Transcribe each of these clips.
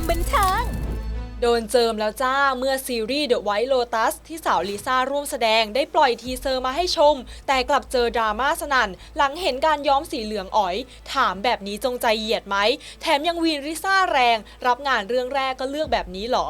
ำบันเทิงโดนเจิมแล้วจ้าเมื่อซีรีส์ The White Lotus ที่สาวลิซ่าร่วมแสดงได้ปล่อยทีเซอร์มาให้ชม แต่กลับเจอดราม่าสนั่น หลังเห็นการย้อมสีเหลืองอ๋อย ถามแบบนี้จงใจเหยียดไหม แถมยังวีนลิซ่าแรง รับงานเรื่องแรกก็เลือกแบบนี้เหรอ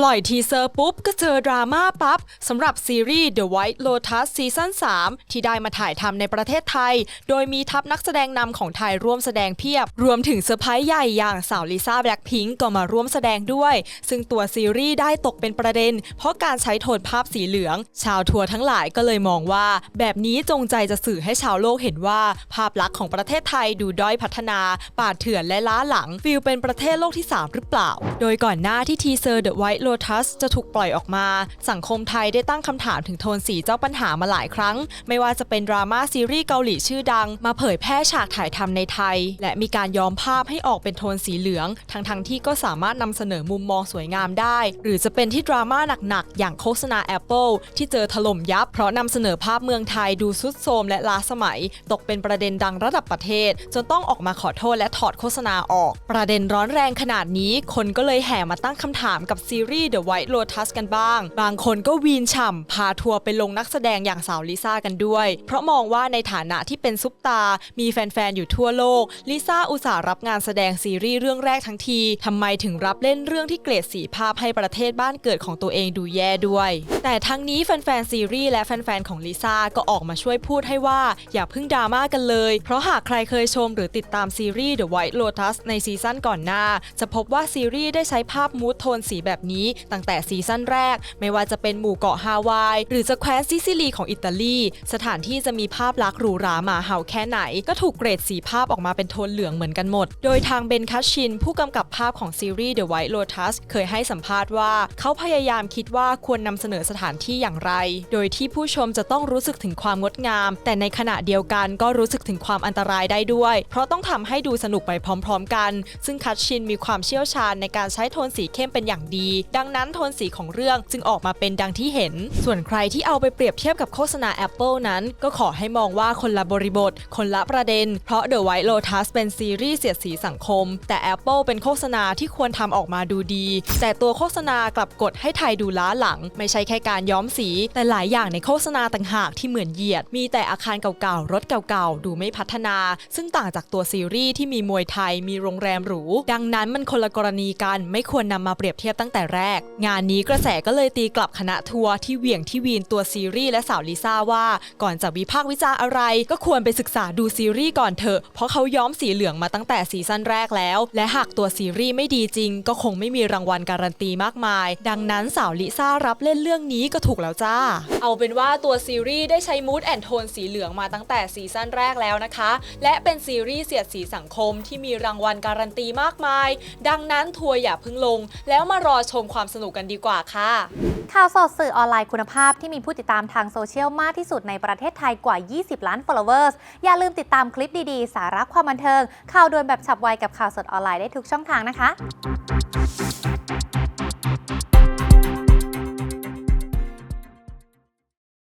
ปล่อยทีเซอร์ปุ๊บ ก็เจอดราม่าปั๊บสำหรับซีรีส์ The White Lotus ซีซั่น3 ที่ได้มาถ่ายทำในประเทศไทย โดยมีทัพนักแสดงนำของไทยร่วมแสดงเพียบ รวมถึงเซอร์ไพรส์ใหญ่อย่างสาวลิซ่าแบล็คพิงก์ก็มาร่วมแสดงด้วย ซึ่งตัวซีรีส์ได้ตกเป็นประเด็น เพราะการใช้โทนภาพสีเหลือง ชาวทัวร์ทั้งหลายก็เลยมองว่า แบบนี้จงใจจะสื่อให้ชาวโลกเห็นว่า ภาพลักษณ์ของประเทศไทยดูด้อยพัฒนา ป่าเถื่อนและล้าหลังฟิลเป็นประเทศโลกที่ 3 หรือเปล่า โดยก่อนหน้าที่ทีเซอร์ The White Lotus จะถูกปล่อยออกมา สังคมไทยได้ตั้งคำถามถึงโทนสีเจ้าปัญหามาหลายครั้ง ไม่ว่าจะเป็นดราม่าซีรีส์เกาหลีชื่อดัง มาเผยแพร่ฉากถ่ายทำในไทย และมีการย้อมภาพให้ออกเป็นโทนสีเหลือง ทั้งๆที่ก็สามารถนำเสนอมุมมองสวยงามได้ หรือจะเป็นที่ดราม่าหนักๆอย่างโฆษณา Apple ที่เจอถล่มยับ เพราะนำเสนอภาพเมืองไทยดูซุดโทรมและล้าสมัย ตกเป็นประเด็นดังระดับประเทศ จนต้องออกมาขอโทษและถอดโฆษณาออก ประเด็นร้อนแรงขนาดนี้คนก็เลยแห่มาตั้งคำถามกับซีรีส์ The White Lotus กันบ้าง บางคนก็วีนฉ่ำ พาทัวร์ไปลงนักแสดงอย่างสาวลิซ่ากันด้วย เพราะมองว่าในฐานะที่เป็นซุปตา มีแฟน ๆ อยู่ทั่วโลก ลิซ่าอุตส่าห์รับงานแสดงซีรีส์เรื่องแรกทั้งทีทำไมถึงรับเล่นเรื่องที่เกรดสีภาพให้ประเทศบ้านเกิดของตัวเองดูแย่ด้วย แต่ทั้งนี้แฟน ๆ ซีรีส์และแฟน ๆ ของลิซ่าก็ออกมาช่วยพูดให้ว่าอย่าเพิ่งดราม่ากันเลย เพราะหากใครเคยชมหรือติดตามซีรีส์ The White Lotus ในซีซั่นก่อนหน้า จะพบว่าซีรีส์ได้ใช้ภาพมูทโทนสีแบบนี้ตั้งแต่ซีซั่นแรก ไม่ว่าจะเป็นหมู่เกาะฮาวาย หรือจะแคว้นซิซิลีของอิตาลี สถานที่จะมีภาพลักษณ์หรูหราหมาเห่าแค่ไหน ก็ถูกเกรดสีภาพออกมาเป็นโทนเหลืองเหมือนกันหมด โดยทางเบนคัชชิน ผู้กำกับภาพของซีรีส์ The White Lotus เคยให้สัมภาษณ์ว่า เขาพยายามคิดว่าควรนำเสนอสถานที่อย่างไร โดยที่ผู้ชมจะต้องรู้สึกถึงความงดงาม แต่ในขณะเดียวกันก็รู้สึกถึงความอันตรายได้ด้วย เพราะต้องทำให้ดูสนุกไปพร้อม ๆ กัน ซึ่งคัชชินมีความเชี่ยวชาญในการใช้โทนสีเข้มเป็นอย่างดีดังนั้นโทนสีของเรื่องจึงออกมาเป็นดังที่เห็น ส่วนใครที่เอาไปเปรียบเทียบกับโฆษณา Apple นั้น ก็ขอให้มองว่าคนละบริบท คนละประเด็น เพราะ The White Lotus เป็นซีรีส์เสียดสีสังคม แต่ Apple เป็นโฆษณาที่ควรทำออกมาดูดี แต่ตัวโฆษณากลับกดให้ไทยดูล้าหลัง ไม่ใช่แค่การย้อมสี แต่หลายอย่างในโฆษณาต่างหากที่เหมือนเหยียด มีแต่อาคารเก่าๆ รถเก่าๆ ดูไม่พัฒนา ซึ่งต่างจากตัวซีรีส์ที่มีมวยไทย มีโรงแรมหรู ดังนั้นมันคนละกรณีกัน ไม่ควรนำมาเปรียบเทียบตั้งแต่แรก งานนี้กระแสก็เลยตีกลับคณะทัวร์ที่เหวี่ยงที่วีนตัวซีรีส์และสาวลิซ่าว่า ก่อนจะวิพากษ์วิจารณ์อะไร ก็ควรไปศึกษาดูซีรีส์ก่อนเถอะ เพราะเขาย้อมสีเหลืองมาตั้งแต่ซีซั่นแรกแล้ว และหากตัวซีรีส์ไม่ดีจริง ก็คงไม่มีรางวัลการันตีมากมาย ดังนั้นสาวลิซ่ารับเล่นเรื่องนี้ก็ถูกแล้วจ้า เอาเป็นว่าตัวซีรีส์ได้ใช้มูดแอนโทนสีเหลืองมาตั้งแต่ซีซั่นแรกแล้วนะคะ และเป็นซีรีส์เสียดสีสังคมที่มีรางวัลการันตีมากมาย ดังนั้นทัวร์อย่าเพิ่งลง แล้วมารอชมความสนุกกันดีกว่าค่ะ ข่าวสดสื่อออนไลน์คุณภาพที่มีผู้ติดตามทางโซเชียลมากที่สุดในประเทศไทยกว่า 20 ล้าน followers อย่าลืมติดตามคลิปดีๆ สาระความบันเทิง ข่าวด่วนแบบฉับไวกับข่าวสดออนไลน์ได้ทุกช่องทางนะคะ